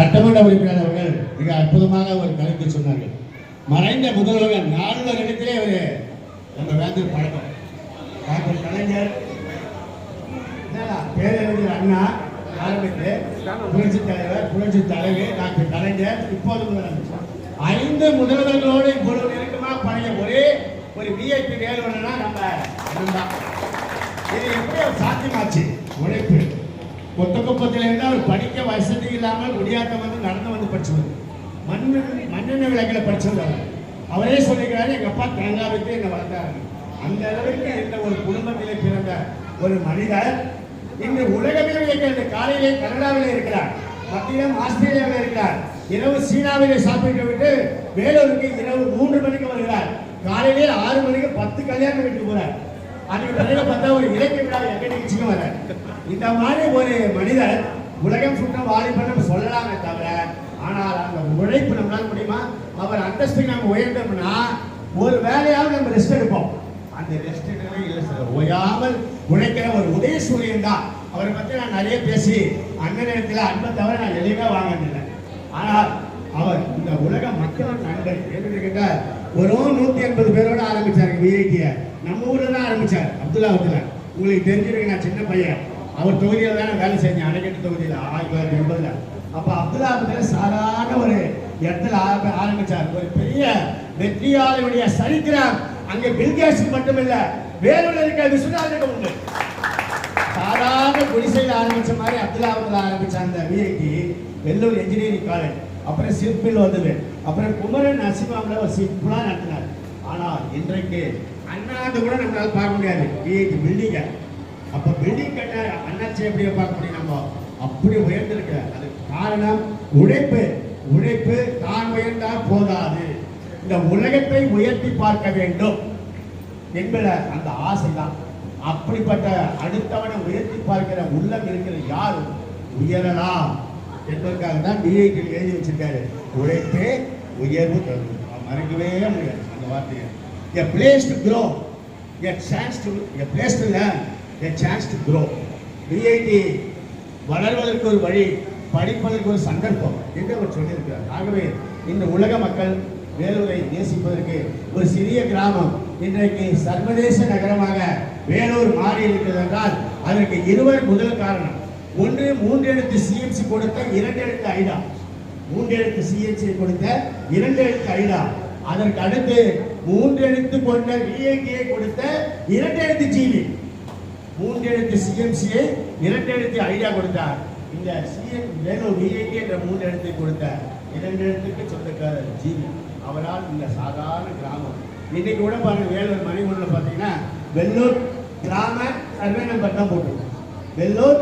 சட்டமன்ற உறுப்பினர் அவர்கள் மிக அற்புதமாக ஒரு கருத்து சொன்னார்கள். மறைந்த முதல்வர் நாலுவர் இடத்திலே ஒரு நம்ம வேந்தர் பழக்கம். டாக்டர் கலைஞர் பேரறிஞர் அண்ணா ஆரம்பித்து புரட்சி தலைவர் புரட்சி தலைவி டாக்டர் கலைஞர் இப்போது முதலமைச்சர். ஐந்து முதல்வர்களோடு இவ்வளவு நெருக்கமாக பழைய ஒரே ஒரு விஐபி வேலுவனா நம்ம இது எப்படி சாத்தியமாச்சு. உழைப்பு. கொத்தக்குப்பத்தில் இருந்தால் அவர் படிக்க வசதி இல்லாமல் முடியாத வந்து நடந்து வந்து படிச்சவர். மண்ணு மண்ணெண்ண விளக்கில் படிச்சவர் அவரே. சொல்லிக்கிறாரு எங்கள் அப்பா தேங்காய் வைத்து என்னை வளர்த்தாரு. அந்த அளவுக்கு இந்த ஒரு குடும்பத்திலே பிறந்த ஒரு மனிதர் இன்று உலகமே இருக்கிறது காலையிலே கனடாவில் இருக்கிறார். மத்தியிலும் ஆஸ்திரேலியாவில் இருக்கிறார். இரவு சீனாவிலே சாப்பிட்டு விட்டு வேலூருக்கு இரவு மூன்று மணிக்கு வருகிறார். காலையிலே ஆறு மணிக்கு பத்து கல்யாணம் வீட்டுக்கு போறார். அதுக்கு பிறகு பார்த்தா ஒரு இலக்கிய விழா எங்க நிகழ்ச்சிக்கும் வர இந்த மாதிரி ஒரு மனிதர் உலகம் சுற்ற வாலிபன் சொல்லலாமே தவிர ஆனால் அந்த உழைப்பு நம்மளால முடியுமா? அவர் அந்தஸ்துக்கு நம்ம உயர்ந்தோம்னா ஒரு வேலையாவது நம்ம ரெஸ்ட் எடுப்போம். அந்த ரெஸ்ட் எடுக்கவே இல்லை சார். ஓயாமல் உழைக்கிற ஒரு உதய சூரியன் தான். அவரை பற்றி நான் நிறைய பேசி அந்த நேரத்தில் அன்பை தவிர நான் எதையுமே வாங்கினதில்லை ஆனால் அவர் இந்த உலக மக்கள் நண்பர் என்று கேட்டால் ஒரு நூற்றி எண்பது பேரோட ஆரம்பித்தார் விஐடியை நம்ம ஊரில் தான் ஆரம்பிச்சார் அப்துல்லா உங்களுக்கு தெரிஞ்சிருக்கு நான் சின்ன பையன். அவர் தொகுதியில் தானே வேலை செஞ்சேன் அணைக்கட்டு தொகுதியில் ஆயிரத்தி தொள்ளாயிரத்தி எண்பதில். அப்போ அப்துல்லா அப்துல்லா சாதாரண ஒரு இடத்துல ஆரம்ப ஆரம்பிச்சார். ஒரு பெரிய வெற்றியாளருடைய சரித்திரம். அங்கே பில்கேஸ் மட்டுமில்ல வேலூர் இருக்க விஸ்வநாதனுக்கு உண்டு. சாதாரண குடிசையில் ஆரம்பித்த மாதிரி அப்துல்லாபுல ஆரம்பிச்ச அந்த விஐடி வெள்ளூர் என்ஜினியரிங் காலேஜ் அப்புறம் சிற்பில் வந்தது. அப்புறம் குமரன் அசிமாவில் ஒரு சிம்பிளாக நடத்தினார். ஆனால் இன்றைக்கு அண்ணாந்து கூட நம்மளால் பார்க்க முடியாது. விஐடி பில்டிங்க அப்போ பில்டிங் கட்ட அண்ணாச்சி எப்படியோ பார்க்க முடியும் நம்ம அப்படி உயர்ந்திருக்க அதுக்கு காரணம் உழைப்பு. உழைப்பு தான் உயர்ந்தால் போதாது. இந்த உலகத்தை உயர்த்தி பார்க்க வேண்டும் என்பத அந்த ஆசைதான். அப்படிப்பட்ட அடுத்தவனை உயர்த்தி பார்க்கிற உள்ளம் இருக்கிற யாரும் உயரலாம். என்பதற்காக தான் டிஐடி எழுதி வச்சிருக்காரு. உழைப்பே உயர்வு தரும். மறக்கவே முடியாது அந்த வார்த்தையை. A place to grow a chance to a place to learn a chance to grow DID வளர்வதற்கு ஒரு வழி படிப்பதற்கு ஒரு சந்தர்ப்பம் என்று அவர் சொல்லியிருக்கிறார். ஆகவே இந்த உலக மக்கள் வேலூரை நேசிப்பதற்கு ஒரு சிறிய கிராமம் இன்றைக்கு சர்வதேச நகரமாக வேலூர் மாறி இருக்கிறது என்றால் அதற்கு இருவர் முதல் காரணம் ஒன்று மூன்று எழுத்து சிஎம்சி கொடுத்த இரண்டு எழுத்து ஐடா. மூன்று எழுத்து சிஎம்சி கொடுத்த இரண்டு எழுத்து ஐடா. அதற்கு அடுத்து மூன்று எழுத்து கொண்ட விஐடியை கொடுத்த இரண்டு எழுத்து ஜிவி மூன்று எழுத்து சிஎம்சியை இரண்டு எழுத்து ஐடியா கொடுத்தார். இந்த சிஎம் வேணும் விஐடி என்ற மூன்று எழுத்தை கொடுத்த இரண்டு எழுத்துக்கு சொந்தக்காரர் ஜிவி அவரால் இந்த சாதாரண கிராமம். இன்னைக்கு கூட பாருங்க வேலூர் மணிமூலில் பார்த்தீங்கன்னா வெள்ளூர் கிராம சர்வே நம்பர் தான் போட்டிருக்கோம் வெள்ளூர்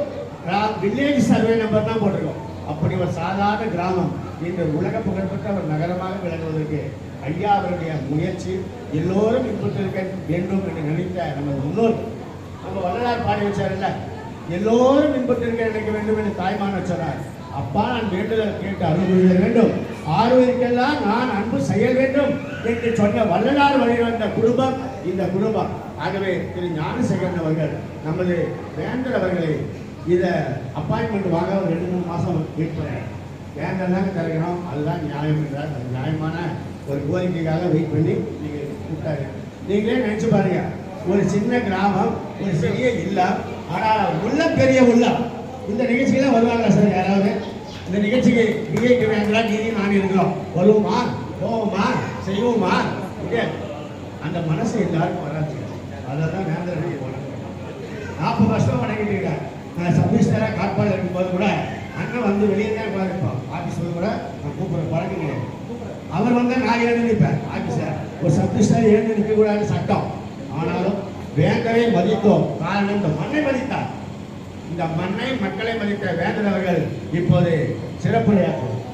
வில்லேஜ் சர்வே நம்பர் தான் போட்டிருக்கோம். அப்படி ஒரு சாதாரண கிராமம் இன்று உலக புகழ்பெற்ற ஒரு நகரமாக விளங்குவதற்கு ஐயா அவருடைய முயற்சி எல்லோரும் இன்புற்றிருக்க வேண்டும் என்று நினைத்த நமது முன்னோர் நம்ம வள்ளலார் பாடி வச்சார்ல எல்லோரும் இன்பத்திற்க நினைக்க வேண்டும் என்று தாய்மான் வச்சார் அப்பா நான் வேண்டுதல் கேட்டு அனுபவிக்க வேண்டும். ஆறுவதற்கெல்லாம் நான் அன்பு செய்ய வேண்டும் என்று சொன்ன வள்ளலார் வழி வந்த குடும்பம் இந்த குடும்பம். ஆகவே திரு ஞானசேகரன் அவர்கள் நமது வேந்தர் அவர்களை இதை அப்பாயின்மெண்ட் வாங்க ஒரு ரெண்டு மூணு மாதம் வெயிட் பண்ணேன். வேண்டாம் தாங்க அதுதான் நியாயம் என்றார் அது நியாயமான ஒரு கோரிக்கைக்காக வெயிட் பண்ணி நீங்கள் கூப்பிட்டாரு. நீங்களே நினச்சி பாருங்க ஒரு சின்ன கிராமம் ஒரு சிறிய இல்லம் ஆனால் உள்ள பெரிய உள்ளம் இந்த நிகழ்ச்சியில வருவாங்களா சார் யாராவது? இந்த நிகழ்ச்சிக்கு விஐக்கு வேண்டா நீதி நான் இருக்கிறோம். வருவோமா? போவோமா? செய்வோமா? இல்லையா? அந்த மனசு எல்லாருக்கும் வராது. அதை தான் வேந்தர் நாற்பது வருஷம் வணங்கிட்டு இருக்கார் சப்மினிஸ்டராக சப்மிஸ்டராக காட்பாடு இருக்கும்போது கூட அண்ணன் வந்து வெளியே தான் உட்காந்துருப்போம் ஆஃபீஸில் கூட நான் கூப்பிட்றேன். பழக்கம் கிடையாது அவர் வந்தால் நான் எழுந்து நிற்பேன். ஆஃபீஸர் ஒரு சப்மினிஸ்டர் எழுந்து நிற்கக்கூடாதுன்னு சட்டம். ஆனாலும் வேந்தரை மதித்தோம். காரணம் இந்த மண்ணை மதித்தார். இந்த மண்ணை மக்களை மதித்த வேந்தர் அவர்கள் இப்போது சிறப்புரையாற்றுவோம்